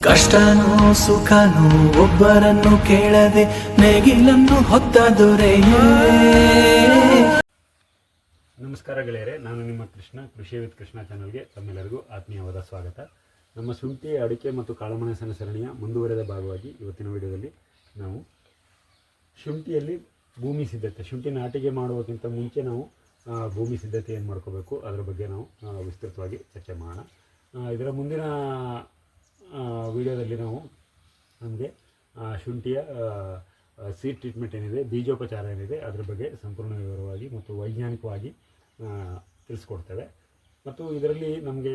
ಕಷ್ಟನೋ ಸುಖನೋ ಒಬ್ಬರನ್ನು ಕೇಳದೆ ನೇಗಿಲನ್ನು ಹೊತ್ತ ದೊರೆಯೇ. ನಮಸ್ಕಾರ ಗೆಳೆಯರೆ, ನಾನು ನಿಮ್ಮ ಕೃಷ್ಣ, ಕೃಷಿ ವಿತ್ ಕೃಷ್ಣ ಚಾನಲ್ಗೆ ತಮ್ಮೆಲ್ಲರಿಗೂ ಆತ್ಮೀಯವಾದ ಸ್ವಾಗತ. ನಮ್ಮ ಶುಂಠಿ, ಅಡಿಕೆ ಮತ್ತು ಕಾಳುಮೆಣಸಿನ ಸರಣಿಯ ಮುಂದುವರೆದ ಭಾಗವಾಗಿ ಇವತ್ತಿನ ವಿಡಿಯೋದಲ್ಲಿ ನಾವು ಶುಂಠಿಯಲ್ಲಿ ಭೂಮಿ ಸಿದ್ಧತೆ, ಶುಂಠಿ ನಾಟಿಗೆ ಮಾಡುವುದಕ್ಕಿಂತ ಮುಂಚೆ ನಾವು ಭೂಮಿ ಸಿದ್ಧತೆ ಏನು ಮಾಡ್ಕೋಬೇಕು, ಅದರ ಬಗ್ಗೆ ನಾವು ವಿಸ್ತೃತವಾಗಿ ಚರ್ಚೆ ಮಾಡೋಣ. ಇದರ ಮುಂದಿನ ವಿಡಿಯೋದಲ್ಲಿ ನಾವು ನಮಗೆ ಶುಂಠಿಯ ಸೀಡ್ ಟ್ರೀಟ್ಮೆಂಟ್ ಏನಿದೆ, ಬೀಜೋಪಚಾರ ಏನಿದೆ, ಅದರ ಬಗ್ಗೆ ಸಂಪೂರ್ಣ ವಿವರವಾಗಿ ಮತ್ತು ವೈಜ್ಞಾನಿಕವಾಗಿ ತಿಳಿಸ್ಕೊಡ್ತೇವೆ. ಮತ್ತು ಇದರಲ್ಲಿ ನಮಗೆ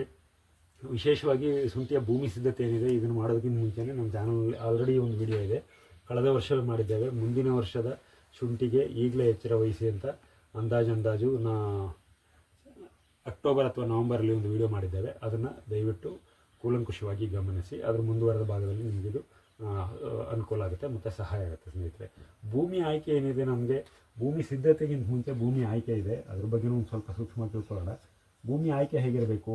ವಿಶೇಷವಾಗಿ ಶುಂಠಿಯ ಭೂಮಿ ಸಿದ್ಧತೆ ಏನಿದೆ, ಇದನ್ನು ಮಾಡೋದಕ್ಕಿಂತ ಮುಂಚೆನೇ ನಮ್ಮ ಚಾನಲ್ ಆಲ್ರೆಡಿ ಒಂದು ವಿಡಿಯೋ ಇದೆ. ಕಳೆದ ವರ್ಷ ಮಾಡಿದ್ದೇವೆ. ಮುಂದಿನ ವರ್ಷದ ಶುಂಠಿಗೆ ಈಗಲೇ ಎಚ್ಚರ ವಹಿಸಿ ಅಂತ ಅಂದಾಜು ಅಂದಾಜು ನಾ, ಅಕ್ಟೋಬರ್ ಅಥವಾ ನವಂಬರಲ್ಲಿ ಒಂದು ವಿಡಿಯೋ ಮಾಡಿದ್ದೇವೆ. ಅದನ್ನು ದಯವಿಟ್ಟು ಕೂಲಂಕುಷವಾಗಿ ಗಮನಿಸಿ, ಅದರ ಮುಂದುವರೆದ ಭಾಗದಲ್ಲಿ ನಿಮಗಿದು ಅನುಕೂಲ ಆಗುತ್ತೆ, ಮತ್ತು ಸಹಾಯ ಆಗುತ್ತೆ ಸ್ನೇಹಿತರೆ. ಭೂಮಿ ಆಯ್ಕೆ ಏನಿದೆ ನಮಗೆ? ಭೂಮಿ ಸಿದ್ಧತೆಗಿಂತ ಮುಂಚೆ ಭೂಮಿ ಆಯ್ಕೆ ಇದೆ. ಅದ್ರ ಬಗ್ಗೆನೂ ಒಂದು ಸ್ವಲ್ಪ ಸೂಕ್ಷ್ಮ ತಿಳ್ಕೊಳ್ಳೋಣ. ಭೂಮಿ ಆಯ್ಕೆ ಹೇಗಿರಬೇಕು?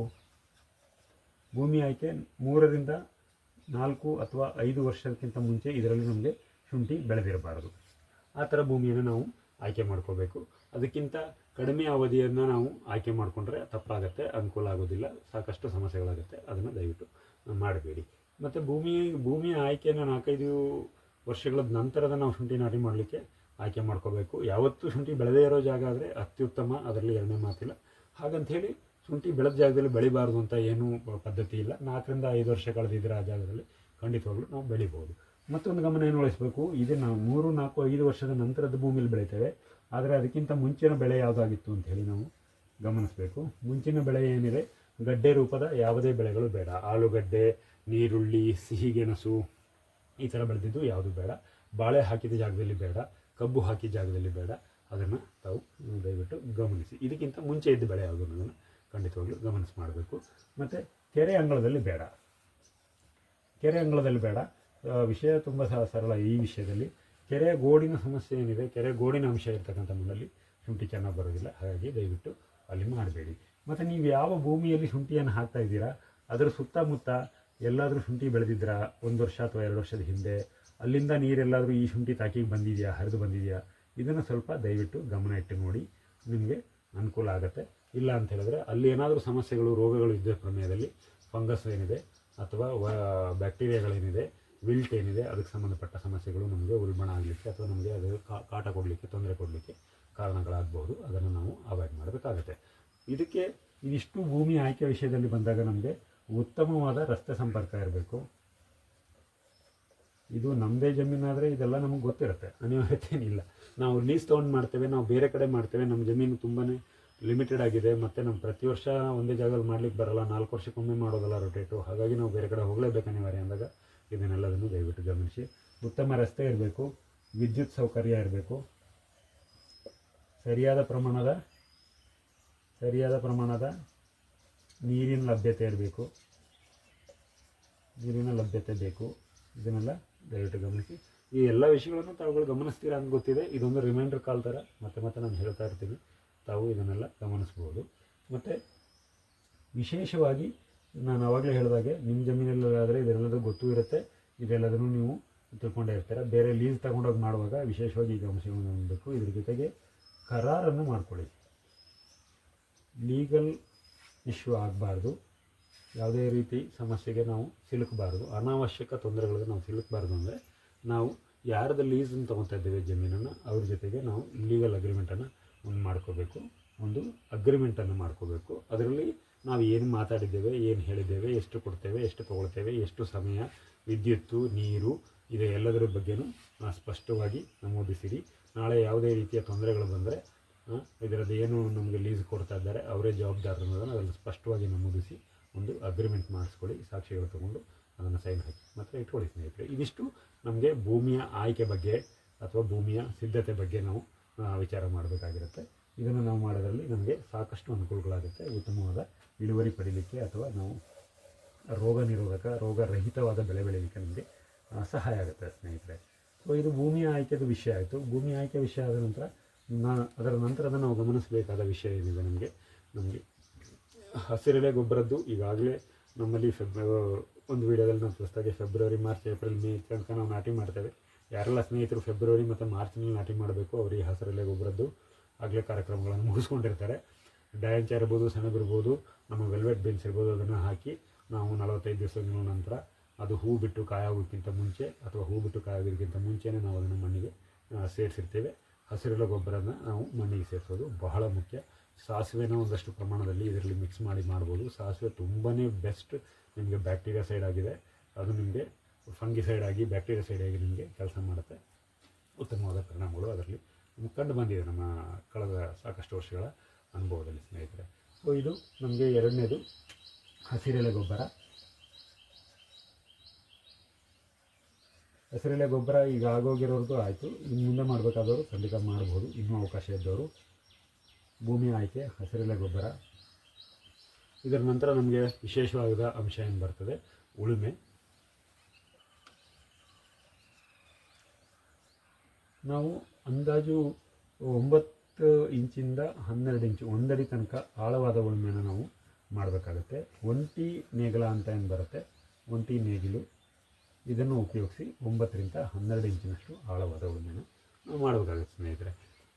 ಭೂಮಿ ಆಯ್ಕೆ ಮೂರರಿಂದ ನಾಲ್ಕು ಅಥವಾ ಐದು ವರ್ಷಕ್ಕಿಂತ ಮುಂಚೆ ಇದರಲ್ಲಿ ನಮಗೆ ಶುಂಠಿ ಬೆಳೆದಿರಬಾರದು. ಆ ಥರ ಭೂಮಿಯನ್ನು ನಾವು ಆಯ್ಕೆ ಮಾಡ್ಕೋಬೇಕು. ಅದಕ್ಕಿಂತ ಕಡಿಮೆ ಅವಧಿಯನ್ನು ನಾವು ಆಯ್ಕೆ ಮಾಡಿಕೊಂಡ್ರೆ ತಪ್ಪಾಗುತ್ತೆ, ಅನುಕೂಲ ಆಗೋದಿಲ್ಲ, ಸಾಕಷ್ಟು ಸಮಸ್ಯೆಗಳಾಗುತ್ತೆ. ಅದನ್ನು ದಯವಿಟ್ಟು ಮಾಡಬೇಡಿ. ಮತ್ತು ಭೂಮಿ ಭೂಮಿಯ ಆಯ್ಕೆಯನ್ನು ನಾಲ್ಕೈದು ವರ್ಷಗಳ ನಂತರದ ನಾವು ಶುಂಠಿ ನಾಟಿ ಮಾಡಲಿಕ್ಕೆ ಆಯ್ಕೆ ಮಾಡ್ಕೋಬೇಕು. ಯಾವತ್ತೂ ಶುಂಠಿ ಬೆಳೆದೇ ಇರೋ ಜಾಗ ಆದರೆ ಅತ್ಯುತ್ತಮ, ಅದರಲ್ಲಿ ಎರಡನೇ ಮಾತಿಲ್ಲ. ಹಾಗಂತ ಹೇಳಿ ಶುಂಠಿ ಬೆಳೆದ ಜಾಗದಲ್ಲಿ ಬೆಳಿಬಾರ್ದು ಅಂತ ಏನೂ ಪದ್ಧತಿ ಇಲ್ಲ. ನಾಲ್ಕರಿಂದ ಐದು ವರ್ಷ ಕಳೆದಿದ್ದರೆ ಆ ಜಾಗದಲ್ಲಿ ಖಂಡಿತವಾಗ್ಲೂ ನಾವು ಬೆಳಿಬೋದು. ಮತ್ತೊಂದು ಗಮನ ಏನು ವಹಿಸಬೇಕು? ಇದು ನಾವು ಮೂರು, ನಾಲ್ಕು, ಐದು ವರ್ಷದ ನಂತರದ ಭೂಮಿಲಿ ಬೆಳಿತೇವೆ. ಆದರೆ ಅದಕ್ಕಿಂತ ಮುಂಚಿನ ಬೆಳೆ ಯಾವುದಾಗಿತ್ತು ಹೇಳಿ ನಾವು ಗಮನಿಸಬೇಕು. ಮುಂಚಿನ ಬೆಳೆ ಏನಿದೆ? ಗಡ್ಡೆ ರೂಪದ ಯಾವುದೇ ಬೆಳೆಗಳು ಬೇಡ. ಆಲೂಗಡ್ಡೆ ನೀರುಳ್ಳಿ ಸಿಹಿಗೆಣಸು ಈ ಥರ ಬೆಳೆದಿದ್ದು ಯಾವುದು ಬೇಡ. ಬಾಳೆ ಹಾಕಿದ ಜಾಗದಲ್ಲಿ ಬೇಡ. ಕಬ್ಬು ಹಾಕಿದ ಜಾಗದಲ್ಲಿ ಬೇಡ. ಅದನ್ನು ತಾವು ದಯವಿಟ್ಟು ಗಮನಿಸಿ. ಇದಕ್ಕಿಂತ ಮುಂಚೆ ಇದ್ದ ಬೆಳೆ ಯಾವುದು ಅನ್ನೋದನ್ನು ಖಂಡಿತವಾಗ್ಲೂ ಗಮನಿಸಿ ಮಾಡಬೇಕು. ಮತ್ತು ಕೆರೆ ಅಂಗಳದಲ್ಲಿ ಬೇಡ. ಕೆರೆ ಅಂಗಳದಲ್ಲಿ ಬೇಡ. ವಿಷಯ ತುಂಬ ಸರಳ ಈ ವಿಷಯದಲ್ಲಿ. ಕೆರೆ ಗೋಡಿನ ಸಮಸ್ಯೆ ಏನಿದೆ, ಕೆರೆ ಗೋಡಿನ ಅಂಶ ಇರ್ತಕ್ಕಂಥ ಮಣ್ಣಲ್ಲಿ ಶುಂಠಿ ಚೆನ್ನಾಗಿ ಬರೋದಿಲ್ಲ ಹಾಗಾಗಿ ದಯವಿಟ್ಟು ಅಲ್ಲಿ ಮಾಡಬೇಡಿ. ಮತ್ತು ನೀವು ಯಾವ ಭೂಮಿಯಲ್ಲಿ ಶುಂಠಿಯನ್ನು ಹಾಕ್ತಾ ಇದ್ದೀರಾ, ಅದರ ಸುತ್ತಮುತ್ತ ಎಲ್ಲಾದರೂ ಶುಂಠಿ ಬೆಳೆದಿದ್ರಾ, ಒಂದು ವರ್ಷ ಅಥವಾ ಎರಡು ವರ್ಷದ ಹಿಂದೆ? ಅಲ್ಲಿಂದ ನೀರೆಲ್ಲಾದರೂ ಈ ಶುಂಠಿ ತಾಕಿಗೆ ಬಂದಿದೆಯಾ, ಹರಿದು ಬಂದಿದೆಯಾ? ಇದನ್ನು ಸ್ವಲ್ಪ ದಯವಿಟ್ಟು ಗಮನ ಇಟ್ಟು ನೋಡಿ, ನಿಮಗೆ ಅನುಕೂಲ ಆಗುತ್ತೆ. ಇಲ್ಲ ಅಂತ ಹೇಳಿದ್ರೆ ಅಲ್ಲಿ ಏನಾದರೂ ಸಮಸ್ಯೆಗಳು, ರೋಗಗಳು ಇದ್ದ ಪ್ರಮೇಯದಲ್ಲಿ, ಫಂಗಸ್ ಏನಿದೆ ಅಥವಾ ಬ್ಯಾಕ್ಟೀರಿಯಾಗಳೇನಿದೆ ವಿಲ್ಟ್ ಏನಿದೆ ಅದಕ್ಕೆ ಸಂಬಂಧಪಟ್ಟ ಸಮಸ್ಯೆಗಳು ನಮಗೆ ಉಲ್ಬಣ ಆಗಲಿಕ್ಕೆ ಅಥವಾ ನಮಗೆ ಅದು ಕಾಟ ಕೊಡಲಿಕ್ಕೆ, ತೊಂದರೆ ಕೊಡಲಿಕ್ಕೆ ಕಾರಣಗಳಾಗಬಹುದು. ಅದನ್ನು ನಾವು ಅವಾಯ್ಡ್ ಮಾಡಬೇಕಾಗುತ್ತೆ. ಇದಕ್ಕೆ ಇದಿಷ್ಟು ಭೂಮಿ ಆಯ್ಕೆ ವಿಷಯದಲ್ಲಿ ಬಂದಾಗ ನಮಗೆ ಉತ್ತಮವಾದ ರಸ್ತೆ ಸಂಪರ್ಕ ಇರಬೇಕು. ಇದು ನಮ್ಮದೇ ಜಮೀನಾದರೆ ಇದೆಲ್ಲ ನಮಗೆ ಗೊತ್ತಿರುತ್ತೆ. ಅನಿವಾರ್ಯತೆ ಏನಿಲ್ಲ ನಾವು ಲೀಸ್ ತೊಗೊಂಡು ಮಾಡ್ತೇವೆ, ನಾವು ಬೇರೆ ಕಡೆ ಮಾಡ್ತೇವೆ ನಮ್ಮ ಜಮೀನು ತುಂಬಾ ಲಿಮಿಟೆಡ್ ಆಗಿದೆ, ಮತ್ತು ನಮ್ಮ ಪ್ರತಿ ವರ್ಷ ಒಂದೇ ಜಾಗದಲ್ಲಿ ಮಾಡ್ಲಿಕ್ಕೆ ಬರಲ್ಲ, ನಾಲ್ಕು ವರ್ಷಕ್ಕೊಮ್ಮೆ ಮಾಡೋದಲ್ಲ ರೊಟೇಟು ಹಾಗಾಗಿ ನಾವು ಬೇರೆ ಕಡೆ ಹೋಗಲೇಬೇಕು ಅನಿವಾರ್ಯ ಅಂದಾಗ ಇದನ್ನೆಲ್ಲದನ್ನು ದಯವಿಟ್ಟು ಗಮನಿಸಿ. ಉತ್ತಮ ರಸ್ತೆ ಇರಬೇಕು, ವಿದ್ಯುತ್ ಸೌಕರ್ಯ ಇರಬೇಕು. ಸರಿಯಾದ ಪ್ರಮಾಣದ ಸರಿಯಾದ ಪ್ರಮಾಣದ ನೀರಿನ ಲಭ್ಯತೆ ಇರಬೇಕು. ನೀರಿನ ಲಭ್ಯತೆ ಬೇಕು. ಇದನ್ನೆಲ್ಲ ದಯವಿಟ್ಟು ಗಮನಿಸಿ. ಈ ಎಲ್ಲ ವಿಷಯಗಳನ್ನು ತಾವುಗಳು ಗಮನಿಸ್ತೀರಾ ಅಂತ ಗೊತ್ತಿದೆ. ಇದೊಂದು ರಿಮೈಂಡರ್ ಕಾಲ್ ಥರ ಮತ್ತೆ ಮತ್ತೆ ನಾನು ಹೇಳ್ತಾ ಇರ್ತೀನಿ. ತಾವು ಇದನ್ನೆಲ್ಲ ಗಮನಿಸ್ಬೋದು. ಮತ್ತು ವಿಶೇಷವಾಗಿ ನಾನು ಆವಾಗಲೇ ಹೇಳಿದಾಗೆ ನಿಮ್ಮ ಜಮೀನಲ್ಲಾದರೆ ಇದೆಲ್ಲದೂ ಗೊತ್ತೂ ಇರುತ್ತೆ. ಇದೆಲ್ಲದನ್ನು ನೀವು ತಿಳ್ಕೊಂಡೇ ಇರ್ತೀರ. ಬೇರೆ ಲೀಸ್ ತಗೊಂಡೋಗಿ ಮಾಡುವಾಗ ವಿಶೇಷವಾಗಿ ಈ ಅಂಶಗಳನ್ನು ನೋಡಬೇಕು. ಇದ್ರ ಜೊತೆಗೆ ಕರಾರನ್ನು ಮಾಡ್ಕೊಳ್ಳಿ. ಲೀಗಲ್ ಇಶ್ಯೂ ಆಗಬಾರ್ದು. ಯಾವುದೇ ರೀತಿ ಸಮಸ್ಯೆಗೆ ನಾವು ಸಿಲುಕಬಾರ್ದು. ಅನಾವಶ್ಯಕ ತೊಂದರೆಗಳಿಗೆ ನಾವು ಸಿಲುಕಬಾರ್ದು ಅಂದರೆ ನಾವು ಯಾರದ ಲೀಸನ್ನು ತೊಗೊತಾ ಇದ್ದೇವೆ ಜಮೀನನ್ನು, ಅವ್ರ ಜೊತೆಗೆ ನಾವು ಲೀಗಲ್ ಅಗ್ರಿಮೆಂಟನ್ನು ಒಂದು ಮಾಡ್ಕೋಬೇಕು. ಒಂದು ಅಗ್ರಿಮೆಂಟನ್ನು ಮಾಡ್ಕೋಬೇಕು. ಅದರಲ್ಲಿ ನಾವು ಏನು ಮಾತಾಡಿದ್ದೇವೆ, ಏನು ಹೇಳಿದ್ದೇವೆ, ಎಷ್ಟು ಕೊಡ್ತೇವೆ, ಎಷ್ಟು ತೊಗೊಳ್ತೇವೆ, ಎಷ್ಟು ಸಮಯ, ವಿದ್ಯುತ್ತು, ನೀರು, ಇದೆ ಎಲ್ಲದರ ಬಗ್ಗೆನೂ ಸ್ಪಷ್ಟವಾಗಿ ನಮೂದಿಸಿರಿ. ನಾಳೆ ಯಾವುದೇ ರೀತಿಯ ತೊಂದರೆಗಳು ಬಂದರೆ ಇದರದ್ದು ಏನು ನಮಗೆ ಲೀಸ್ ಕೊಡ್ತಾ ಇದ್ದಾರೆ, ಅವರೇ ಜವಾಬ್ದಾರರು ಅನ್ನೋದನ್ನು ಅದನ್ನು ಸ್ಪಷ್ಟವಾಗಿ ನಮೂದಿಸಿ ಒಂದು ಅಗ್ರಿಮೆಂಟ್ ಮಾಡಿಸ್ಕೊಳ್ಳಿ, ಸಾಕ್ಷಿಗಳು ತಗೊಂಡು ಅದನ್ನು ಸೈನ್ ಹಾಕಿ. ಮತ್ತು ಇಟ್ಕೊಳ್ಳಿ ಸ್ನೇಹಿತರೆ, ಇದಿಷ್ಟು ನಮಗೆ ಭೂಮಿಯ ಆಯ್ಕೆ ಬಗ್ಗೆ ಅಥವಾ ಭೂಮಿಯ ಸಿದ್ಧತೆ ಬಗ್ಗೆ ನಾವು ವಿಚಾರ ಮಾಡಬೇಕಾಗಿರುತ್ತೆ. ಇದನ್ನು ನಾವು ಮಾಡೋದರಲ್ಲಿ ನಮಗೆ ಸಾಕಷ್ಟು ಅನುಕೂಲಗಳಾಗುತ್ತೆ, ಉತ್ತಮವಾದ ಇಳುವರಿ ಪಡೀಲಿಕ್ಕೆ ಅಥವಾ ನಾವು ರೋಗ ನಿರೋಧಕ, ರೋಗರಹಿತವಾದ ಬೆಳೆ ಬೆಳೀಲಿಕ್ಕೆ ನಮಗೆ ಸಹಾಯ ಆಗುತ್ತೆ ಸ್ನೇಹಿತರೆ. ಸೊ ಇದು ಭೂಮಿಯ ಆಯ್ಕೆದು ವಿಷಯ ಆಯಿತು. ಭೂಮಿ ಆಯ್ಕೆ ವಿಷಯ ಆದ ನಂತರ ನಾ, ಅದರ ನಂತರದ ನಾವು ಗಮನಿಸಬೇಕಾದ ವಿಷಯ ಏನಿದೆ ನಮಗೆ? ನಮಗೆ ಹಸಿರೆಲೆ ಗೊಬ್ಬರದ್ದು ಈಗಾಗಲೇ ನಮ್ಮಲ್ಲಿ ಫೆಬ್ ಒಂದು ವೀಡಿಯೋದಲ್ಲಿ ನಾವು ತೋರಿಸ್ದಾಗೆ ಫೆಬ್ರವರಿ ಮಾರ್ಚ್ ಏಪ್ರಿಲ್ ಮೇ ತನಕ ನಾವು ನಾಟಿ ಮಾಡ್ತೇವೆ. ಯಾರೆಲ್ಲ ಸ್ನೇಹಿತರು ಫೆಬ್ರವರಿ ಮತ್ತು ಮಾರ್ಚ್ನಲ್ಲಿ ನಾಟಿ ಮಾಡಬೇಕು, ಅವರು ಈ ಹಸಿರೆಲೆ ಗೊಬ್ಬರದ್ದು ಆಗಲೇ ಕಾರ್ಯಕ್ರಮಗಳನ್ನು ಮುಗಿಸ್ಕೊಂಡಿರ್ತಾರೆ. ಡಯಾಂಚ ಇರ್ಬೋದು ಸೆಣಬಿರ್ಬೋದು, ನಮ್ಮ ವೆಲ್ವೆಟ್ ಬೀನ್ಸ್ ಇರ್ಬೋದು, ಅದನ್ನು ಹಾಕಿ ನಾವು ನಲವತ್ತೈದು ದಿವಸಗಳ ನಂತರ ಅದು ಹೂ ಬಿಟ್ಟು ಕಾಯೋದಕ್ಕಿಂತ ಮುಂಚೆ ಅಥವಾ ಹೂ ಬಿಟ್ಟು ಕಾಯೋದಕ್ಕಿಂತ ಮುಂಚೆನೇ ನಾವು ಅದನ್ನು ಮಣ್ಣಿಗೆ ಸೇರಿಸಿರ್ತೇವೆ. ಹಸಿರೆಲೆ ಗೊಬ್ಬರನ ನಾವು ಮಣ್ಣಿಗೆ ಸೇರಿಸೋದು ಬಹಳ ಮುಖ್ಯ. ಸಾಸಿವೆನ ಒಂದಷ್ಟು ಪ್ರಮಾಣದಲ್ಲಿ ಇದರಲ್ಲಿ ಮಿಕ್ಸ್ ಮಾಡಿ ಮಾಡ್ಬೋದು. ಸಾಸಿವೆ ತುಂಬಾ ಬೆಸ್ಟ್ ನಿಮಗೆ ಬ್ಯಾಕ್ಟೀರಿಯಾ ಸೈಡ್ ಆಗಿದೆ. ಅದು ನಿಮಗೆ ಫಂಗಿ ಸೈಡ್ ಆಗಿ ಬ್ಯಾಕ್ಟೀರಿಯಾ ಸೈಡ್ ಆಗಿ ನಿಮಗೆ ಕೆಲಸ ಮಾಡುತ್ತೆ. ಉತ್ತಮವಾದ ಪರಿಣಾಮಗಳು ಅದರಲ್ಲಿ ಕಂಡು ಬಂದಿದೆ ನಮ್ಮ ಕಳೆದ ಸಾಕಷ್ಟು ವರ್ಷಗಳ. ಅನುಭವದಲ್ಲಿ ಸ್ನೇಹಿತರೆ. ಸೊ ಇದು ನಮಗೆ ಎರಡನೇದು ಹಸಿರೆಲೆ ಗೊಬ್ಬರ. ಹಸಿರೆಲೆ ಗೊಬ್ಬರ ಈಗ ಆಗೋಗಿರೋರ್ದು ಆಯಿತು. ಇನ್ನು ಮುಂದೆ ಮಾಡಬೇಕಾದವರು ಖಂಡಿತ ಮಾಡ್ಬೋದು. ಇನ್ನೂ ಅವಕಾಶ ಇದ್ದವರು. ಭೂಮಿ ಆಯ್ಕೆ, ಹಸಿರೆಲೆ ಗೊಬ್ಬರ. ಇದರ ನಂತರ ನಮಗೆ ವಿಶೇಷವಾದ ಅಂಶ ಏನು ಬರ್ತದೆ? ಉಳುಮೆ. ನಾವು ಅಂದಾಜು ಒಂಬತ್ತು ಇಂಚಿಂದ ಹನ್ನೆರಡು ಇಂಚು, ಒಂದಡಿ ತನಕ ಆಳವಾದ ಉಳುಮೆನ ನಾವು ಮಾಡಬೇಕಾಗತ್ತೆ. ಒಂಟಿ ನೇಗಿಲ ಅಂತ ಏನು ಬರುತ್ತೆ? ಒಂಟಿ ನೇಗಿಲು. ಇದನ್ನು ಉಪಯೋಗಿಸಿ ಒಂಬತ್ತರಿಂದ ಹನ್ನೆರಡು ಇಂಚಿನಷ್ಟು ಆಳವಾದ ಉಳುಮೆನ ನಾವು ಮಾಡಬೇಕಾಗುತ್ತೆ ಸ್ನೇಹಿತರೆ.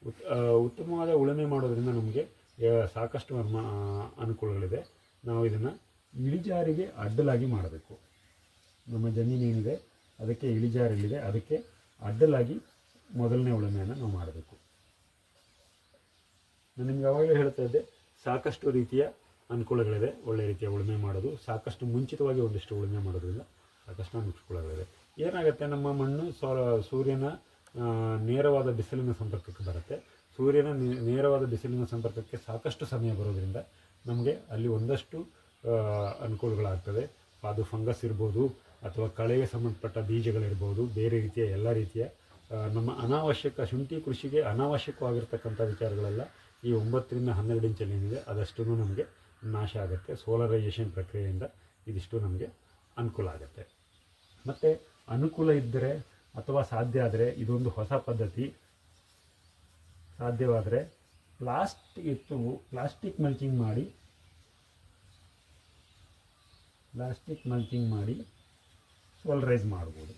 ಉತ್ ಉತ್ತಮವಾದ ಉಳುಮೆ ಮಾಡೋದ್ರಿಂದ ನಮಗೆ ಸಾಕಷ್ಟು ಅನುಕೂಲಗಳಿದೆ. ನಾವು ಇದನ್ನು ಇಳಿಜಾರಿಗೆ ಅಡ್ಡಲಾಗಿ ಮಾಡಬೇಕು. ನಮ್ಮ ಜಮೀನೇನಿದೆ ಅದಕ್ಕೆ ಇಳಿಜಾರಲ್ಲಿದೆ, ಅದಕ್ಕೆ ಅಡ್ಡಲಾಗಿ ಮೊದಲನೇ ಉಳುಮೆಯನ್ನು ನಾವು ಮಾಡಬೇಕು. ನಾನು ನಿಮ್ಗೆ ಯಾವಾಗಲೂ ಹೇಳ್ತಾ ಇದ್ದೆ, ಸಾಕಷ್ಟು ರೀತಿಯ ಅನುಕೂಲಗಳಿದೆ, ಒಳ್ಳೆ ರೀತಿಯ ಉಳುಮೆ ಮಾಡೋದು. ಸಾಕಷ್ಟು ಮುಂಚಿತವಾಗಿ ಒಂದಿಷ್ಟು ಉಳುಮೆ ಮಾಡೋದ್ರಿಂದ ಸಾಕಷ್ಟು ಅನುಕೂಲಗಳಿದೆ. ಏನಾಗುತ್ತೆ, ನಮ್ಮ ಮಣ್ಣು ಸೌರ, ಸೂರ್ಯನ ನೇರವಾದ ಬಿಸಿಲಿನ ಸಂಪರ್ಕಕ್ಕೆ ಬರುತ್ತೆ. ಸೂರ್ಯನ ನೇರವಾದ ಬಿಸಿಲಿನ ಸಂಪರ್ಕಕ್ಕೆ ಸಾಕಷ್ಟು ಸಮಯ ಬರೋದ್ರಿಂದ ನಮಗೆ ಅಲ್ಲಿ ಒಂದಷ್ಟು ಅನುಕೂಲಗಳಾಗ್ತದೆ. ಅದು ಫಂಗಸ್ ಇರ್ಬೋದು, ಅಥವಾ ಕಳೆಗೆ ಸಂಬಂಧಪಟ್ಟ ಬೀಜಗಳಿರ್ಬೋದು, ಬೇರೆ ರೀತಿಯ ಎಲ್ಲ ರೀತಿಯ ನಮ್ಮ ಅನಾವಶ್ಯಕ ಶುಂಠಿ ಕೃಷಿಗೆ ಅನಾವಶ್ಯಕವಾಗಿರ್ತಕ್ಕಂಥ ವಿಚಾರಗಳೆಲ್ಲ. ಈ ಒಂಬತ್ತರಿಂದ ಹನ್ನೆರಡು ಇಂಚಲ್ಲಿ ಏನಿದೆ ಅದಷ್ಟು ನಮಗೆ ನಾಶ ಆಗುತ್ತೆ. ಸೋಲರೈಸೇಷನ್ ಪ್ರಕ್ರಿಯೆಯಿಂದ ಇದಿಷ್ಟು ನಮಗೆ ಅನುಕೂಲ ಆಗುತ್ತೆ. ಮತ್ತು ಅನುಕೂಲ ಇದ್ದರೆ ಅಥವಾ ಸಾಧ್ಯ ಆದರೆ ಇದೊಂದು ಹೊಸ ಪದ್ಧತಿ. ಸಾಧ್ಯವಾದರೆ ಪ್ಲಾಸ್ಟಿಕ್ ಇತ್ತು ಪ್ಲಾಸ್ಟಿಕ್ ಮಲ್ಚಿಂಗ್ ಮಾಡಿ, ಪ್ಲಾಸ್ಟಿಕ್ ಮಲ್ಚಿಂಗ್ ಮಾಡಿ ಸೋಲರೈಸ್ ಮಾಡ್ಬೋದು.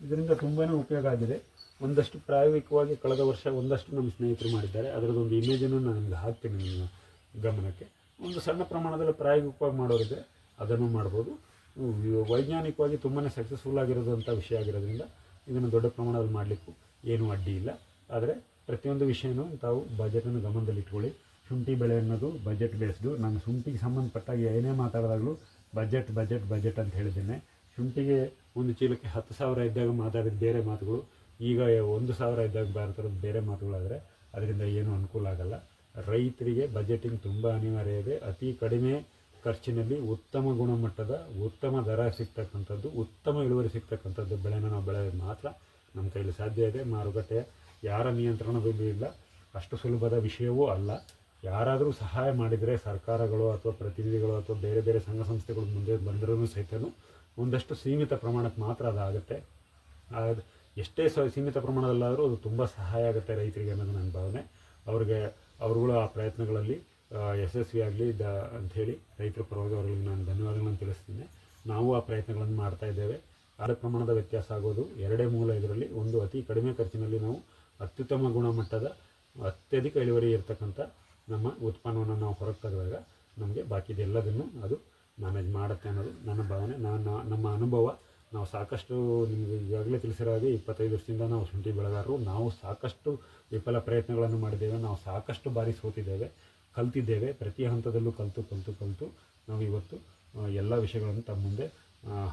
ಇದರಿಂದ ತುಂಬಾ ಉಪಯೋಗ ಆಗಿದೆ. ಒಂದಷ್ಟು ಪ್ರಾಯೋಗಿಕವಾಗಿ ಕಳೆದ ವರ್ಷ ಒಂದಷ್ಟು ನಮ್ಮ ಸ್ನೇಹಿತರು ಮಾಡಿದ್ದಾರೆ. ಅದರದೊಂದು ಇಮೇಜನ್ನು ನಾನು ನಿಮ್ಗೆ ಹಾಕ್ತೀನಿ ನಿಮ್ಮ ಗಮನಕ್ಕೆ. ಒಂದು ಸಣ್ಣ ಪ್ರಮಾಣದಲ್ಲಿ ಪ್ರಾಯೋಗಿಕವಾಗಿ ಮಾಡೋರಿದೆ ಅದನ್ನು ಮಾಡ್ಬೋದು. ವೈಜ್ಞಾನಿಕವಾಗಿ ತುಂಬಾ ಸಕ್ಸಸ್ಫುಲ್ ಆಗಿರೋದಂಥ ವಿಷಯ ಆಗಿರೋದ್ರಿಂದ ಇದನ್ನು ದೊಡ್ಡ ಪ್ರಮಾಣದಲ್ಲಿ ಮಾಡಲಿಕ್ಕೂ ಏನೂ ಅಡ್ಡಿ ಇಲ್ಲ. ಆದರೆ ಪ್ರತಿಯೊಂದು ವಿಷಯನೂ ತಾವು ಬಜೆಟನ್ನು ಗಮನದಲ್ಲಿಟ್ಕೊಳ್ಳಿ ಶುಂಠಿ ಬೆಳೆ ಅನ್ನೋದು ಬಜೆಟ್ ಬೇಸ್ಡು ನಾನು ಶುಂಠಿಗೆ ಸಂಬಂಧಪಟ್ಟಾಗಿ ಏನೇ ಮಾತಾಡಿದಾಗಲೂ ಬಜೆಟ್ ಬಜೆಟ್ ಬಜೆಟ್ ಅಂತ ಹೇಳಿದ್ದೇನೆ. ಶುಂಠಿಗೆ ಒಂದು ಚೀಲಕ್ಕೆ ಹತ್ತು ಸಾವಿರ ಇದ್ದಾಗ ಮಾತಾಡಿದ ಬೇರೆ ಮಾತುಗಳು. ಈಗ ಒಂದು ಸಾವಿರ ಇದ್ದಾಗ ಭಾರತದ ಬೇರೆ ಮಾತುಗಳಾದರೆ ಅದರಿಂದ ಏನೂ ಅನುಕೂಲ ಆಗಲ್ಲ. ರೈತರಿಗೆ ಬಜೆಟಿಂಗ್ ತುಂಬ ಅನಿವಾರ್ಯ ಇದೆ. ಅತಿ ಕಡಿಮೆ ಖರ್ಚಿನಲ್ಲಿ ಉತ್ತಮ ಗುಣಮಟ್ಟದ, ಉತ್ತಮ ದರ ಸಿಗ್ತಕ್ಕಂಥದ್ದು, ಉತ್ತಮ ಇಳುವರಿ ಸಿಗ್ತಕ್ಕಂಥದ್ದು ಬೆಳೆನ ನಾವು ಬೆಳೆಯೋದು ಮಾತ್ರ ನಮ್ಮ ಕೈಯಲ್ಲಿ ಸಾಧ್ಯ ಇದೆ. ಮಾರುಕಟ್ಟೆ ಯಾರ ನಿಯಂತ್ರಣದಲ್ಲೂ ಇಲ್ಲ. ಅಷ್ಟು ಸುಲಭದ ವಿಷಯವೂ ಅಲ್ಲ. ಯಾರಾದರೂ ಸಹಾಯ ಮಾಡಿದರೆ ಸರ್ಕಾರಗಳು ಅಥವಾ ಪ್ರತಿನಿಧಿಗಳು ಅಥವಾ ಬೇರೆ ಬೇರೆ ಸಂಘ ಸಂಸ್ಥೆಗಳು ಮುಂದೆ ಬಂದರೂ ಸಹಿತ ಒಂದಷ್ಟು ಸೀಮಿತ ಪ್ರಮಾಣಕ್ಕೆ ಮಾತ್ರ ಅದಾಗುತ್ತೆ. ಅದು ಎಷ್ಟೇ ಸೀಮಿತ ಪ್ರಮಾಣದಲ್ಲಾದರೂ ಅದು ತುಂಬ ಸಹಾಯ ಆಗುತ್ತೆ ರೈತರಿಗೆ ಅನ್ನೋದು ನನ್ನ ಭಾವನೆ. ಅವ್ರಿಗೆ, ಅವರುಗಳು ಆ ಪ್ರಯತ್ನಗಳಲ್ಲಿ ಯಶಸ್ವಿಯಾಗಲಿ ದ, ಅಂಥೇಳಿ ರೈತರ ಪರವಾಗಿ ಅವರಿಗೆ ನಾನು ಧನ್ಯವಾದಗಳನ್ನು ತಿಳಿಸ್ತೀನಿ. ನಾವು ಆ ಪ್ರಯತ್ನಗಳನ್ನು ಮಾಡ್ತಾ ಇದ್ದೇವೆ. ಆದ ಪ್ರಮಾಣದ ವ್ಯತ್ಯಾಸ ಆಗೋದು ಎರಡೇ ಮೂಲ ಇದರಲ್ಲಿ. ಒಂದು, ಅತಿ ಕಡಿಮೆ ಖರ್ಚಿನಲ್ಲಿ ನಾವು ಅತ್ಯುತ್ತಮ ಗುಣಮಟ್ಟದ, ಅತ್ಯಧಿಕ ಇಳುವರಿ ಇರತಕ್ಕಂಥ ನಮ್ಮ ಉತ್ಪನ್ನವನ್ನು ನಾವು ಹೊರಗೆ ತೆಗೆದಾಗ ನಮಗೆ ಬಾಕಿದೆಲ್ಲದನ್ನು ಅದು ಮ್ಯಾನೇಜ್ ಮಾಡುತ್ತೆ ಅನ್ನೋದು ನನ್ನ ಭಾವನೆ. ನನ್ನ ನಮ್ಮ ಅನುಭವ. ನಾವು ಸಾಕಷ್ಟು ನಿಮಗೆ ಈಗಾಗಲೇ ತಿಳಿಸಿರೋ ಹಾಗೆ ಇಪ್ಪತ್ತೈದು ವರ್ಷದಿಂದ ನಾವು ಶುಂಠಿ ಬೆಳೆಗಾರರು. ನಾವು ಸಾಕಷ್ಟು ವಿಫಲ ಪ್ರಯತ್ನಗಳನ್ನು ಮಾಡಿದ್ದೇವೆ. ನಾವು ಸಾಕಷ್ಟು ಬಾರಿ ಸೋತಿದ್ದೇವೆ, ಕಲ್ತಿದ್ದೇವೆ. ಪ್ರತಿ ಹಂತದಲ್ಲೂ ಕಲಿತು ಕಲಿತು ಕಲಿತು ನಾವು ಇವತ್ತು ಎಲ್ಲ ವಿಷಯಗಳನ್ನು ತಮ್ಮ ಮುಂದೆ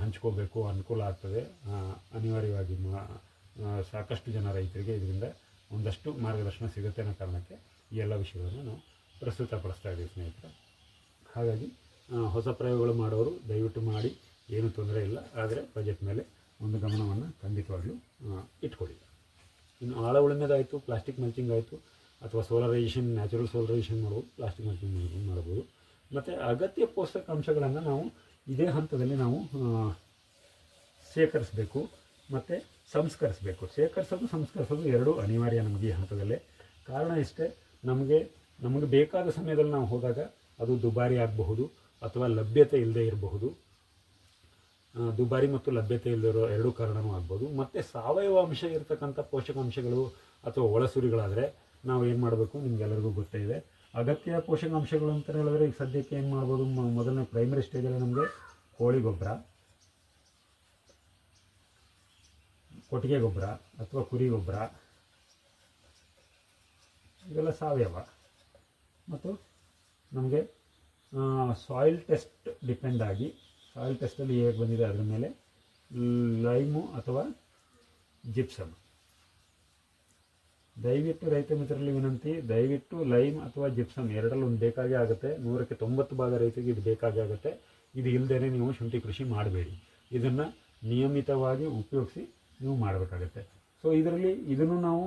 ಹಂಚ್ಕೋಬೇಕು ಅನುಕೂಲ ಆಗ್ತದೆ. ಅನಿವಾರ್ಯವಾಗಿ ಸಾಕಷ್ಟು ಜನ ರೈತರಿಗೆ ಇದರಿಂದ ಒಂದಷ್ಟು ಮಾರ್ಗದರ್ಶನ ಸಿಗುತ್ತೆ ಅನ್ನೋ ಕಾರಣಕ್ಕೆ ಈ ಎಲ್ಲ ವಿಷಯಗಳನ್ನು ನಾವು ಪ್ರಸ್ತುತಪಡಿಸ್ತಾ ಇದ್ದೀವಿ ಸ್ನೇಹಿತರೆ. ಹಾಗಾಗಿ ಹೊಸ ಪ್ರಯೋಗಗಳು ಮಾಡೋರು ದಯವಿಟ್ಟು ಮಾಡಿ. ಏನೂ ತೊಂದರೆ ಇಲ್ಲ. ಆದರೆ ಬಜೆಟ್ ಮೇಲೆ ಒಂದು ಗಮನವನ್ನು ಖಂಡಿತವಾಗ್ಲೂ ಇಟ್ಕೊಳ್ಳಿ. ಇನ್ನು ಆಳ ಉಳುಮೆದಾಯಿತು ಪ್ಲಾಸ್ಟಿಕ್ ಮಲ್ಚಿಂಗ್ ಆಯಿತು, ಅಥವಾ ಸೋಲರೈಸೇಷನ್ ನ್ಯಾಚುರಲ್ ಸೋಲರೈಸೇಷನ್ ಮಾಡ್ಬೋದು ಪ್ಲಾಸ್ಟಿಕ್ ಮಲ್ಚಿಂಗ್ ಮಾಡ್ಬೋದು. ಮತ್ತು ಅಗತ್ಯ ಪೋಷಕಾಂಶಗಳನ್ನು ನಾವು ಇದೇ ಹಂತದಲ್ಲಿ ನಾವು ಶೇಖರಿಸಬೇಕು, ಮತ್ತು ಸಂಸ್ಕರಿಸಬೇಕು. ಶೇಖರಿಸೋದು, ಸಂಸ್ಕರಿಸೋದು ಎರಡೂ ಅನಿವಾರ್ಯ ನಮಗೆ ಈ ಹಂತದಲ್ಲೇ. ಕಾರಣ ಇಷ್ಟೇ, ನಮಗೆ ನಮಗೆ ಬೇಕಾದ ಸಮಯದಲ್ಲಿ ನಾವು ಹೋದಾಗ ಅದು ದುಬಾರಿ ಆಗಬಹುದು, ಅಥವಾ ಲಭ್ಯತೆ ಇಲ್ಲದೆ ಇರಬಹುದು. ದುಬಾರಿ ಮತ್ತು ಲಭ್ಯತೆ ಇಲ್ಲದಿರೋ ಎರಡೂ ಕಾರಣವೂ ಆಗ್ಬೋದು. ಮತ್ತು ಸಾವಯವ ಅಂಶ ಇರತಕ್ಕಂಥ ಪೋಷಕಾಂಶಗಳು ಅಥವಾ ಒಳಸುರಿಗಳಾದರೆ ನಾವು ಏನು ಮಾಡಬೇಕು? ನಿಮಗೆಲ್ಲರಿಗೂ ಗೊತ್ತೇ ಇದೆ. ಅಗತ್ಯ ಪೋಷಕಾಂಶಗಳು ಅಂತ ಹೇಳಿದ್ರೆ ಈಗ ಸದ್ಯಕ್ಕೆ ಏನು ಮಾಡ್ಬೋದು? ಮೊದಲನೇ ಪ್ರೈಮರಿ ಸ್ಟೇಜಲ್ಲಿ ನಮಗೆ ಕೋಳಿ ಗೊಬ್ಬರ, ಕೊಟ್ಟಿಗೆ ಗೊಬ್ಬರ ಅಥವಾ ಕುರಿ ಗೊಬ್ಬರ, ಇವೆಲ್ಲ ಸಾವಯವ. ಮತ್ತು ನಮಗೆ ಸಾಯಿಲ್ ಟೆಸ್ಟ್ ಡಿಪೆಂಡ್ ಆಗಿ ಸಾಯಿಲ್ ಟೆಸ್ಟಲ್ಲಿ ಹೇಗೆ ಬಂದಿದೆ ಅದರ ಮೇಲೆ ಲೈಮು ಅಥವಾ ಜಿಪ್ಸಮ್. ದಯವಿಟ್ಟು ರೈತ ಮಿತ್ರರಲ್ಲಿ ವಿನಂತಿ, ದಯವಿಟ್ಟು ಲೈಮ್ ಅಥವಾ ಜಿಪ್ಸಮ್ ಎರಡರಲ್ಲಿ ಒಂದು ಬೇಕಾಗೇ ಆಗುತ್ತೆ. ನೂರಕ್ಕೆ ತೊಂಬತ್ತು ಭಾಗ ರೈತರಿಗೆ ಇದು ಬೇಕಾಗೇ ಆಗುತ್ತೆ. ಇದು ಇಲ್ಲದೇ ನೀವು ಶುಂಠಿ ಕೃಷಿ ಮಾಡಬೇಡಿ. ಇದನ್ನು ನಿಯಮಿತವಾಗಿ ಉಪಯೋಗಿಸಿ ನೀವು ಮಾಡಬೇಕಾಗತ್ತೆ. ಸೊ ಇದರಲ್ಲಿ ಇದನ್ನು ನಾವು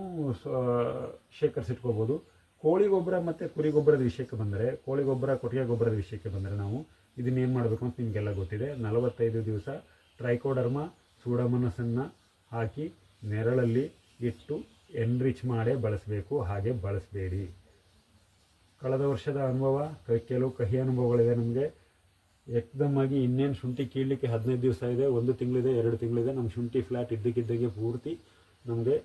ಶೇಖರಿಸಿಟ್ಕೋಬೋದು ಕೋಳಿ ಗೊಬ್ಬರ ಮತ್ತು ಕುರಿ ಗೊಬ್ಬರದ ವಿಷಯಕ್ಕೆ ಬಂದರೆ, ಕೋಳಿ ಗೊಬ್ಬರ, ಕೊಟ್ಟಿಗೆ ಗೊಬ್ಬರದ ವಿಷಯಕ್ಕೆ ಬಂದರೆ ನಾವು ಇದನ್ನೇನು ಮಾಡಬೇಕು ಅಂತ ನಿಮಗೆಲ್ಲ ಗೊತ್ತಿದೆ. ನಲವತ್ತೈದು ದಿವಸ ಟ್ರೈಕೋಡರ್ಮ ಸೂಡಮನಸನ್ನು ಹಾಕಿ ನೆರಳಲ್ಲಿ ಇಟ್ಟು ಎನ್ರಿಚ್ ಮಾಡೇ ಬಳಸಬೇಕು. ಹಾಗೆ ಬಳಸಬೇಡಿ. ಕಳೆದ ವರ್ಷದ ಅನುಭವ ಕೆಲವು ಕಹಿ ಅನುಭವಗಳಿದೆ ನಮಗೆ. ಆಗಿ ಇನ್ನೇನು ಶುಂಠಿ ಕೀಳಲಿಕ್ಕೆ ಹದಿನೈದು ದಿವಸ ಇದೆ, ಒಂದು ತಿಂಗಳಿದೆ, ಎರಡು ತಿಂಗಳಿದೆ ನಮ್ಮ ಶುಂಠಿ ಫ್ಲ್ಯಾಟ್ ಇದ್ದಕ್ಕಿದ್ದಾಗೆ ಪೂರ್ತಿ ನಮಗೆ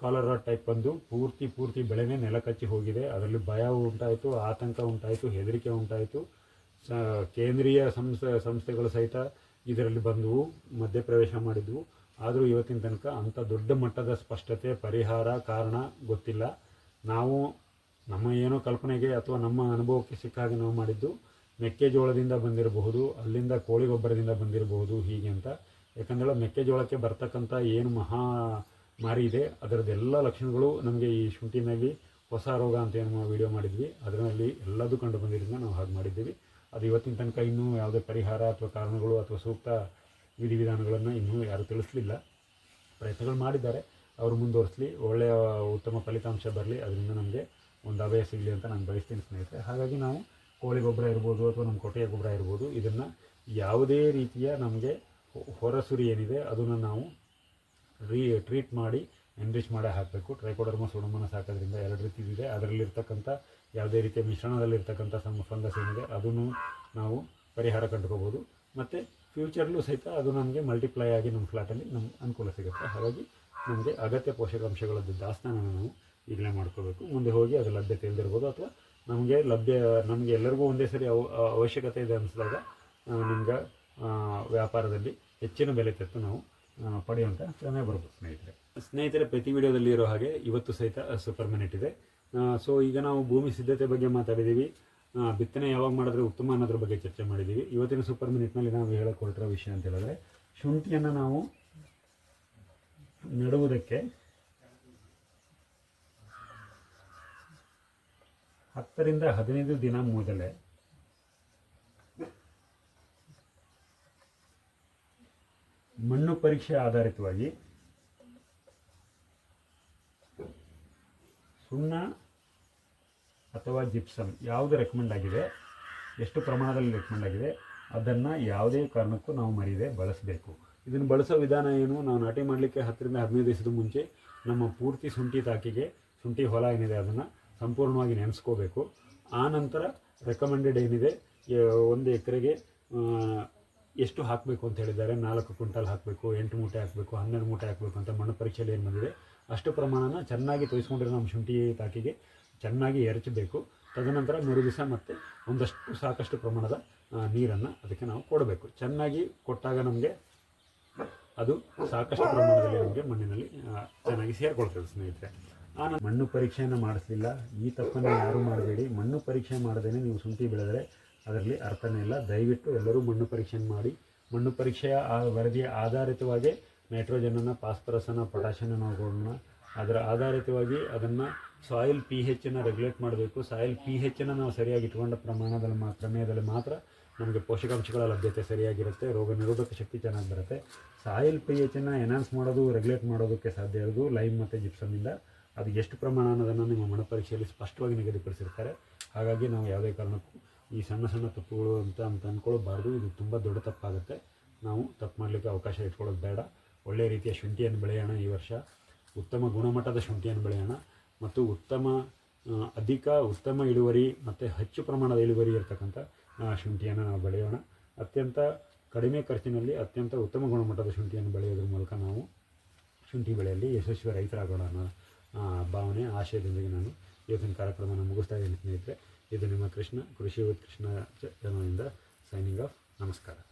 ಕಾಲರ ಟೈಪ್ ಬಂದು ಪೂರ್ತಿ ಪೂರ್ತಿ ಬೆಳೆನೇ ನೆಲಕಚ್ಚಿ ಹೋಗಿದೆ. ಅದರಲ್ಲಿ ಭಯ ಉಂಟಾಯಿತು, ಆತಂಕ ಉಂಟಾಯಿತು, ಹೆದರಿಕೆ ಉಂಟಾಯಿತು. ಕೇಂದ್ರೀಯ ಸಂಸ್ಥೆ, ಸಂಸ್ಥೆಗಳು ಸಹಿತ ಇದರಲ್ಲಿ ಬಂದವು, ಮಧ್ಯಪ್ರವೇಶ ಮಾಡಿದ್ವು. ಆದರೂ ಇವತ್ತಿನ ತನಕ ಅಂಥ ದೊಡ್ಡ ಮಟ್ಟದ ಸ್ಪಷ್ಟತೆ, ಪರಿಹಾರ, ಕಾರಣ ಗೊತ್ತಿಲ್ಲ. ನಾವು ನಮ್ಮ ಏನೋ ಕಲ್ಪನೆಗೆ ಅಥವಾ ನಮ್ಮ ಅನುಭವಕ್ಕೆ ಸಿಕ್ಕ ಹಾಗೆ ನಾವು ಮಾಡಿದ್ದು, ಮೆಕ್ಕೆಜೋಳದಿಂದ ಬಂದಿರಬಹುದು, ಅಲ್ಲಿಂದ ಕೋಳಿ ಗೊಬ್ಬರದಿಂದ ಬಂದಿರಬಹುದು ಹೀಗೆ ಅಂತ. ಯಾಕಂದರೆ ಮೆಕ್ಕೆಜೋಳಕ್ಕೆ ಬರ್ತಕ್ಕಂಥ ಏನು ಮಹಾ ಮಾರಿ ಇದೆ ಅದರದ್ದೆಲ್ಲ ಲಕ್ಷಣಗಳು ನಮಗೆ ಈ ಶುಂಠಿನಲ್ಲಿ ಹೊಸ ರೋಗ ಅಂತ ಏನು ವಿಡಿಯೋ ಮಾಡಿದ್ವಿ. ಅದರಲ್ಲಿ ಎಲ್ಲದೂ ಕಂಡು ಬಂದಿರೋದ್ರಿಂದ ನಾವು ಹಾಗೆ ಮಾಡಿದ್ದೀವಿ. ಅದು ಇವತ್ತಿನ ತನಕ ಇನ್ನೂ ಯಾವುದೇ ಪರಿಹಾರ ಅಥವಾ ಕಾರಣಗಳು ಅಥವಾ ಸೂಕ್ತ ವಿಧಿವಿಧಾನಗಳನ್ನು ಇನ್ನೂ ಯಾರೂ ತಿಳಿಸಲಿಲ್ಲ. ಪ್ರಯತ್ನಗಳು ಮಾಡಿದ್ದಾರೆ. ಅವರು ಮುಂದುವರಿಸಲಿ. ಒಳ್ಳೆಯ ಉತ್ತಮ ಫಲಿತಾಂಶ ಬರಲಿ. ಅದರಿಂದ ನಮಗೆ ಒಂದು ಅಭಯ ಸಿಗಲಿ ಅಂತ ನಾನು ಬಯಸ್ತೀನಿ ಸ್ನೇಹಿತರೆ. ಹಾಗಾಗಿ ನಾವು ಕೋಳಿ ಗೊಬ್ಬರ ಇರ್ಬೋದು ಅಥವಾ ನಮ್ಮ ಕೊಟ್ಟೆಯ ಗೊಬ್ಬರ ಇರ್ಬೋದು, ಇದನ್ನು ಯಾವುದೇ ರೀತಿಯ ನಮಗೆ ಹೊರಸುರಿ ಏನಿದೆ ಅದನ್ನು ನಾವು ರೀ ಟ್ರೀಟ್ ಮಾಡಿ ಎನ್ರಿಚ್ ಮಾಡೇ ಹಾಕಬೇಕು. ಟ್ರೈಕೋಡರ್ಮ ಸುಡಮನಸ್ ಸಾಕೋದ್ರಿಂದ ಎರಡು ರೀತಿ ಇದೆ. ಅದರಲ್ಲಿರ್ತಕ್ಕಂಥ ಯಾವುದೇ ರೀತಿಯ ಮಿಶ್ರಣದಲ್ಲಿರ್ತಕ್ಕಂಥ ಸಮ ಫಂಗಸ್ ಏನಿದೆ, ಅದನ್ನು ನಾವು ಪರಿಹಾರ ಕಂಡುಕೋಬೋದು. ಮತ್ತು ಫ್ಯೂಚರ್ಲೂ ಸಹಿತ ಅದು ನಮಗೆ ಮಲ್ಟಿಪ್ಲೈ ಆಗಿ ನಮ್ಮ ಫ್ಲಾಟಲ್ಲಿ ನಮ್ಗೆ ಅನುಕೂಲ ಸಿಗುತ್ತೆ. ಹಾಗಾಗಿ ನಮಗೆ ಅಗತ್ಯ ಪೋಷಕಾಂಶಗಳದ್ದು ದಾಸ್ತಾನ ನಾವು ಈಗಲೇ ಮಾಡ್ಕೋಬೇಕು ಮುಂದೆ ಹೋಗಿ ಅದು ಲಭ್ಯತೆ ಇಲ್ದಿರ್ಬೋದು ಅಥವಾ ನಮಗೆ ಲಭ್ಯ, ನಮಗೆ ಎಲ್ಲರಿಗೂ ಒಂದೇ ಸರಿ ಅವ, ಅವಶ್ಯಕತೆ ಇದೆ ಅನಿಸಿದಾಗ ನಿಮ್ಗೆ ವ್ಯಾಪಾರದಲ್ಲಿ ಹೆಚ್ಚಿನ ಬೆಲೆ ತೆತ್ತು ನಾವು ಪಡೆಯುವಂಥ ಸಮಯ ಬರ್ಬೋದು ಸ್ನೇಹಿತರೆ. ಸ್ನೇಹಿತರೆ, ಪ್ರತಿ ವಿಡಿಯೋದಲ್ಲಿ ಇರೋ ಹಾಗೆ ಇವತ್ತು ಸಹಿತ ಸೂಪರ್ ಮಿನಿಟ್ ಇದೆ. ಸೊ ಈಗ ನಾವು ಭೂಮಿ ಸಿದ್ಧತೆ ಬಗ್ಗೆ ಮಾತಾಡಿದ್ದೀವಿ. ಬಿತ್ತನೆ ಯಾವಾಗ ಮಾಡಿದ್ರೆ ಉತ್ತಮ ಅನ್ನೋದ್ರ ಬಗ್ಗೆ ಚರ್ಚೆ ಮಾಡಿದ್ದೀವಿ. ಇವತ್ತಿನ ಸೂಪರ್ ಮಿನಿಟ್ನಲ್ಲಿ ನಾವು ಹೇಳಕ್ಕೆ ಹೊರಟಿರೋ ವಿಷಯ ಅಂತ ಹೇಳಿದ್ರೆ, ಶುಂಠಿಯನ್ನು ನಾವು ನೆಡುವುದಕ್ಕೆ ಹತ್ತರಿಂದ ಹದಿನೈದು ದಿನ ಮೊದಲೇ ಮಣ್ಣು ಪರೀಕ್ಷೆ ಆಧಾರಿತವಾಗಿ ಸುಣ್ಣ ಅಥವಾ ಜಿಪ್ಸಮ್ ಯಾವುದು ರೆಕಮೆಂಡ್ ಆಗಿದೆ, ಎಷ್ಟು ಪ್ರಮಾಣದಲ್ಲಿ ರೆಕಮೆಂಡ್ ಆಗಿದೆ, ಅದನ್ನು ಯಾವುದೇ ಕಾರಣಕ್ಕೂ ನಾವು ಮರೀದೆ ಬಳಸಬೇಕು. ಇದನ್ನು ಬಳಸೋ ವಿಧಾನ ಏನು, ನಾವು ನಾಟಿ ಮಾಡಲಿಕ್ಕೆ ಹತ್ತರಿಂದ ಹದಿನೈದು ದಿವಸದ ಮುಂಚೆ ನಮ್ಮ ಪೂರ್ತಿ ಶುಂಠಿ ತಾಕಿಗೆ ಶುಂಠಿ ಹೊಲ ಏನಿದೆ ಅದನ್ನು ಸಂಪೂರ್ಣವಾಗಿ ನೆನೆಸ್ಕೋಬೇಕು. ಆ ನಂತರ ರೆಕಮೆಂಡೆಡ್ ಏನಿದೆ ಒಂದು ಎಕರೆಗೆ ಎಷ್ಟು ಹಾಕಬೇಕು ಅಂತ ಹೇಳಿದ್ದಾರೆ. ನಾಲ್ಕು ಕ್ವಿಂಟಲ್ ಹಾಕಬೇಕು, ಎಂಟು ಮೂಟೆ ಹಾಕಬೇಕು, ಹನ್ನೆರಡು ಮೂಟೆ ಹಾಕಬೇಕು ಅಂತ ಮಣ್ಣು ಪರೀಕ್ಷೆಯಲ್ಲಿ ಏನು ಬಂದಿದೆ ಅಷ್ಟು ಪ್ರಮಾಣನ ಚೆನ್ನಾಗಿ ತೋರಿಸ್ಕೊಂಡಿರೋ ನಮ್ಮ ಶುಂಠಿ ತಾಕಿಗೆ ಚೆನ್ನಾಗಿ ಎರಚಬೇಕು. ತದನಂತರ ಮೂರು ದಿವಸ ಮತ್ತು ಒಂದಷ್ಟು ಸಾಕಷ್ಟು ಪ್ರಮಾಣದ ನೀರನ್ನು ಅದಕ್ಕೆ ನಾವು ಕೊಡಬೇಕು. ಚೆನ್ನಾಗಿ ಕೊಟ್ಟಾಗ ನಮಗೆ ಅದು ಸಾಕಷ್ಟು ಪ್ರಮಾಣದಲ್ಲಿ ನಮಗೆ ಮಣ್ಣಿನಲ್ಲಿ ಚೆನ್ನಾಗಿ ಸೇರ್ಕೊಳ್ತದೆ ಸ್ನೇಹಿತರೆ. ಆ ಮಣ್ಣು ಪರೀಕ್ಷೆಯನ್ನು ಮಾಡಿಸಲಿಲ್ಲ. ಈ ತಪ್ಪನ್ನು ಯಾರೂ ಮಾಡಬೇಡಿ. ಮಣ್ಣು ಪರೀಕ್ಷೆ ಮಾಡದೇನೆ ನೀವು ಶುಂಠಿ ಬೆಳೆದರೆ ಅದರಲ್ಲಿ ಅರ್ಥನೇ ಇಲ್ಲ. ದಯವಿಟ್ಟು ಎಲ್ಲರೂ ಮಣ್ಣು ಪರೀಕ್ಷೆಯನ್ನು ಮಾಡಿ. ಮಣ್ಣು ಪರೀಕ್ಷೆಯ, ಆ, ವರದಿಯ ಆಧಾರಿತವಾಗಿ ನೈಟ್ರೋಜನನ್ನು ಫಾಸ್ಫರಸನ್ನು ನಾವು ಕೊಡೋಣ ಅದರ ಆಧಾರಿತವಾಗಿ ಅದನ್ನು ಸಾಯಿಲ್ ಪಿ ಹೆಚ್ಚನ್ನು ರೆಗ್ಯುಲೇಟ್ ಮಾಡಬೇಕು. ಸಾಯಿಲ್ ಪಿ ಹೆಚ್ಚನ್ನು ನಾವು ಸರಿಯಾಗಿ ಇಟ್ಕೊಂಡ ಪ್ರಮಾಣದಲ್ಲಿ ಮಾ, ಪ್ರಮೇಯದಲ್ಲಿ ಮಾತ್ರ ನಮಗೆ ಪೋಷಕಾಂಶಗಳ ಲಭ್ಯತೆ ಸರಿಯಾಗಿರುತ್ತೆ, ರೋಗ ನಿರೋಧಕ ಶಕ್ತಿ ಚೆನ್ನಾಗಿ ಬರುತ್ತೆ. ಸಾಯಿಲ್ ಪಿ ಹೆಚ್ಚನ್ನು ಎನ್ಹಾನ್ಸ್ ಮಾಡೋದು ರೆಗ್ಯುಲೇಟ್ ಮಾಡೋದಕ್ಕೆ ಸಾಧ್ಯ ಇರೋದು ಲೈಮ್ ಮತ್ತು ಜಿಪ್ಸಮಿಂದ ಅದು ಎಷ್ಟು ಪ್ರಮಾಣ ಅನ್ನೋದನ್ನು ನಿಮ್ಮ ಮನ ಪರೀಕ್ಷೆಯಲ್ಲಿ ಸ್ಪಷ್ಟವಾಗಿ ನಿಗದಿಪಡಿಸಿರ್ತಾರೆ. ಹಾಗಾಗಿ ನಾವು ಯಾವುದೇ ಕಾರಣಕ್ಕೂ ಈ ಸಣ್ಣ ಸಣ್ಣ ತಪ್ಪುಗಳು ಅಂತ ಅಂತ ಅಂದ್ಕೊಳ್ಬಾರ್ದು ಇದು ತುಂಬ ದೊಡ್ಡ ತಪ್ಪಾಗುತ್ತೆ. ನಾವು ತಪ್ಪು ಮಾಡಲಿಕ್ಕೆ ಅವಕಾಶ ಇಟ್ಕೊಳ್ಳೋದು ಬೇಡ. ಒಳ್ಳೆಯ ರೀತಿಯ ಶುಂಠಿಯನ್ನು ಬೆಳೆಯೋಣ ಈ ವರ್ಷ. ಉತ್ತಮ ಗುಣಮಟ್ಟದ ಶುಂಠಿಯನ್ನು ಬೆಳೆಯೋಣ. ಮತ್ತು ಉತ್ತಮ ಅಧಿಕ ಉತ್ತಮ ಇಳುವರಿ ಮತ್ತು ಹೆಚ್ಚು ಪ್ರಮಾಣದ ಇಳುವರಿ ಇರತಕ್ಕಂಥ ಶುಂಠಿಯನ್ನು ನಾವು ಬೆಳೆಯೋಣ. ಅತ್ಯಂತ ಕಡಿಮೆ ಖರ್ಚಿನಲ್ಲಿ ಅತ್ಯಂತ ಉತ್ತಮ ಗುಣಮಟ್ಟದ ಶುಂಠಿಯನ್ನು ಬೆಳೆಯೋದ್ರ ಮೂಲಕ ನಾವು ಶುಂಠಿ ಬೆಳೆಯಲ್ಲಿ ಯಶಸ್ವಿ ರೈತರಾಗೋಣ ಅನ್ನೋ ಭಾವನೆ, ಆಶಯದೊಂದಿಗೆ ನಾನು ಇವತ್ತಿನ ಕಾರ್ಯಕ್ರಮವನ್ನು ಮುಗಿಸ್ತಾ ಇದ್ದೀನಿ ಸ್ನೇಹಿತರೆ. ಇದು ನಿಮ್ಮ ಕೃಷ್ಣ ಕೃಷಿ ವಿತ್ ಕೃಷ್ಣ ಚಾನಲಿಂದ ಸೈನಿಂಗ್ ಆಫ್ ನಮಸ್ಕಾರ.